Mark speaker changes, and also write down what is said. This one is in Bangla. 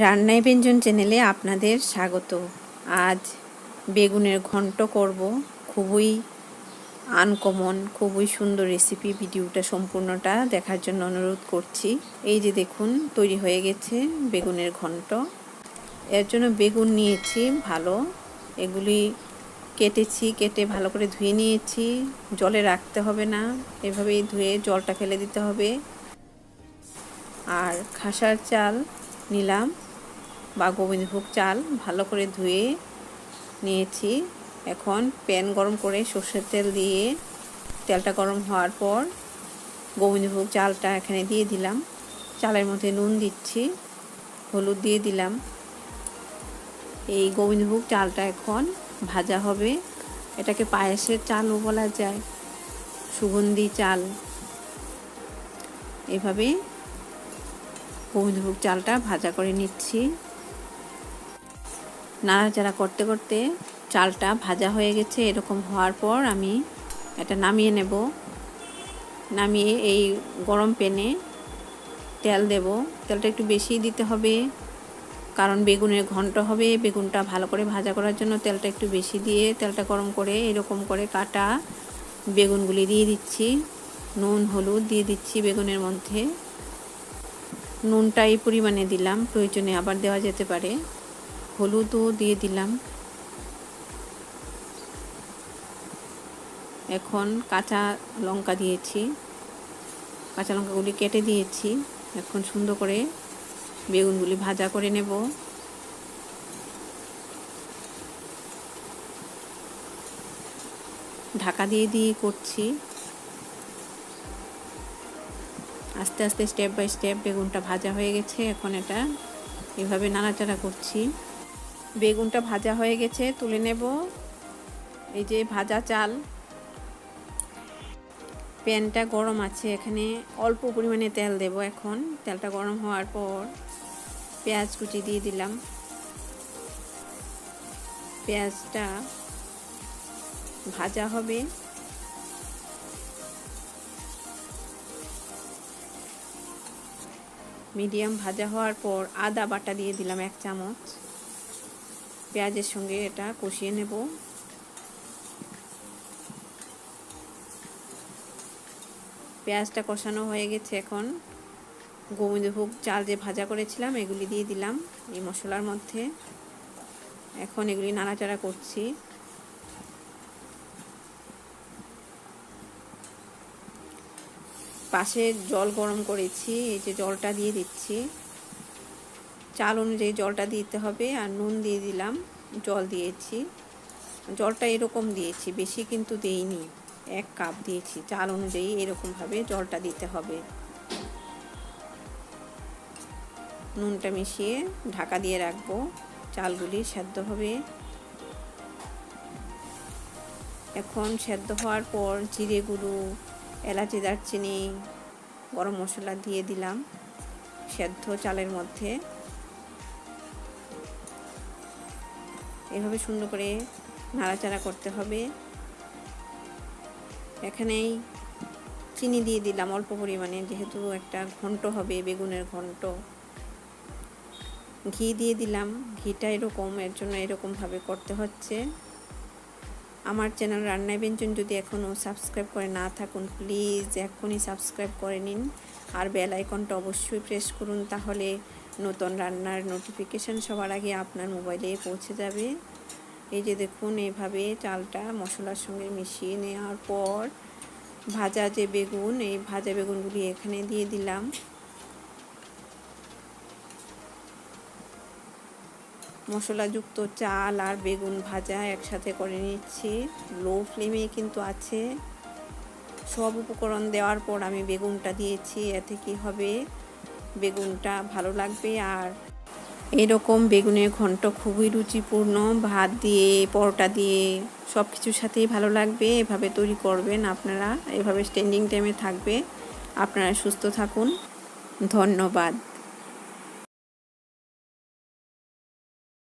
Speaker 1: রান্নায় ব্যঞ্জন চ্যানেলে আপনাদের স্বাগত। আজ বেগুনের ঘন্ট করব। খুবই আনকমন খুবই সুন্দর রেসিপি ভিডিওটা সম্পূর্ণটা দেখার জন্য অনুরোধ করছি। এই যে দেখুন, তৈরি হয়ে গেছে বেগুনের ঘন্ট। এর জন্য বেগুন নিয়েছি, ভালো। এগুলি কেটেছি, কেটে ভালো করে ধুয়ে নিয়েছি। জলে রাখতে হবে না, এভাবেই ধুয়ে জলটা ফেলে দিতে হবে। আর খাসার চাল নিলাম। বা গোবিন্দভোগ চাল ভালো করে ধুয়ে নিয়েছি। এখন প্যান গরম করে সর্ষের তেল দিয়ে তেলটা গরম হওয়ার পর গোবিন্দভোগ চালটা এখানে দিয়ে দিলাম। চালের মধ্যে নুন দিচ্ছি, হলুদ দিয়ে দিলাম। এই গোবিন্দভোগ চালটা এখন ভাজা হবে। এটাকে পায়েসের চালও বলা যায়, সুগন্ধি চাল। এভাবে গোবিন্দভোগ চালটা ভাজা করে নিচ্ছি। নাড়াচাড়া করতে করতে চালটা ভাজা হয়ে গেছে এরকম হওয়ার পর আমি এটা নামিয়ে নেব। নামিয়ে এই গরম প্যানে তেল দেব। তেলটা একটু বেশি দিতে হবে, কারণ বেগুনের ঘন্ট হবে। বেগুনটা ভালো করে ভাজা করার জন্য তেলটা একটু বেশি দিয়ে তেলটা গরম করে এরকম করে কাটা বেগুনগুলি দিয়ে দিচ্ছি। নুন, হলুদ দিয়ে দিচ্ছি বেগুনের মধ্যে। নুনটা এই পরিমাণে দিলাম, প্রয়োজনে আবার দেওয়া যেতে পারে। হলুদও দিয়ে দিলাম। এখন কাঁচা লঙ্কা দিয়েছি। কাঁচা লঙ্কাগুলি কেটে দিয়েছি। এখন সুন্দর করে বেগুনগুলি ভাজা করে নেব। ঢাকা দিয়ে দিয়ে করছি। আস্তে আস্তে স্টেপ বাই স্টেপ বেগুনটা ভাজা হয়ে গেছে। এখন এটা এভাবে নাড়াচাড়া করছি। বেগুনটা ভাজা হয়ে গেছে, তুলে নেব। এই যে ভাজা চাল। প্যানটা গরম আছে, এখানে অল্প পরিমাণে তেল দেব এখন। তেলটা গরম হওয়ার পর পেঁয়াজ কুচি দিয়ে দিলাম। পেঁয়াজটা ভাজা হবে। মিডিয়াম ভাজা হওয়ার পর আদা বাটা দিয়ে দিলাম এক চামচ। পেঁয়াজের সঙ্গে এটা কষিয়ে নেব। পেঁয়াজটা কষানো হয়ে গেছে এখন। গোবিন্দভোগ চাল যে ভাজা করেছিলাম, এগুলি দিয়ে দিলাম এই মশলার মধ্যে। এখন এগুলি নাড়াচাড়া করছি। পাশে জল গরম করেছি, এই যে জলটা দিয়ে দিচ্ছি। চাল অনুযায়ী জলটা দিতে হবে আর নুন দিয়ে দিলাম, জল দিয়েছি। জলটা এরকম দিয়েছি, বেশি কিন্তু দেইনি। এক কাপ দিয়েছি, চাল অনুযায়ী এরকমভাবে জলটা দিতে হবে। নুনটা মিশিয়ে ঢাকা দিয়ে রাখব, চালগুলি সেদ্ধ হবে। এখন সেদ্ধ হওয়ার পর জিরে গুঁড়ো এলাচি, দারচিনি, গরম মশলা দিয়ে দিলাম সেদ্ধ চালের মধ্যে। এভাবে সুন্দর করে নাড়াচাড়া করতে হবে। এখানেই চিনি দিয়ে দিলাম অল্প পরিমাণে, যেহেতু একটা ঘন্ট হবে, বেগুনের ঘন্ট। ঘি দিয়ে দিলাম, ঘিটা এরকম, এর জন্য এরকমভাবে করতে হচ্ছে। আমার চ্যানেল রান্নায় ব্যঞ্জন যদি এখনও সাবস্ক্রাইব করে না থাকুন, প্লিজ এখনই সাবস্ক্রাইব করে নিন। আর বেল আইকনটা অবশ্যই প্রেস করুন, তাহলে নতুন রান্নার নোটিফিকেশান সবার আগে আপনার মোবাইলে পৌঁছে যাবে। এই যে দেখুন, এইভাবে চালটা মশলার সঙ্গে মিশিয়ে নেওয়ার পর ভাজা যে বেগুন, এই ভাজা বেগুনগুলি এখানে দিয়ে দিলাম। মশলাযুক্ত চাল আর বেগুন ভাজা একসাথে করে নিচ্ছি। লো ফ্লেমে কিন্তু আছে। সব উপকরণ দেওয়ার পর আমি বেগুনটা দিয়েছি, এতে কি হবে? বেগুনটা ভালো লাগবে আর এরকম বেগুনের ঘন্ট খুবই রুচিপূর্ণ। ভাত দিয়ে, পরোটা দিয়ে সব কিছুর সাথেই ভালো লাগবে। এভাবে তৈরি করবেন আপনারা। এভাবে স্ট্যান্ডিং টাইমে থাকবে। আপনারা সুস্থ থাকুন। ধন্যবাদ।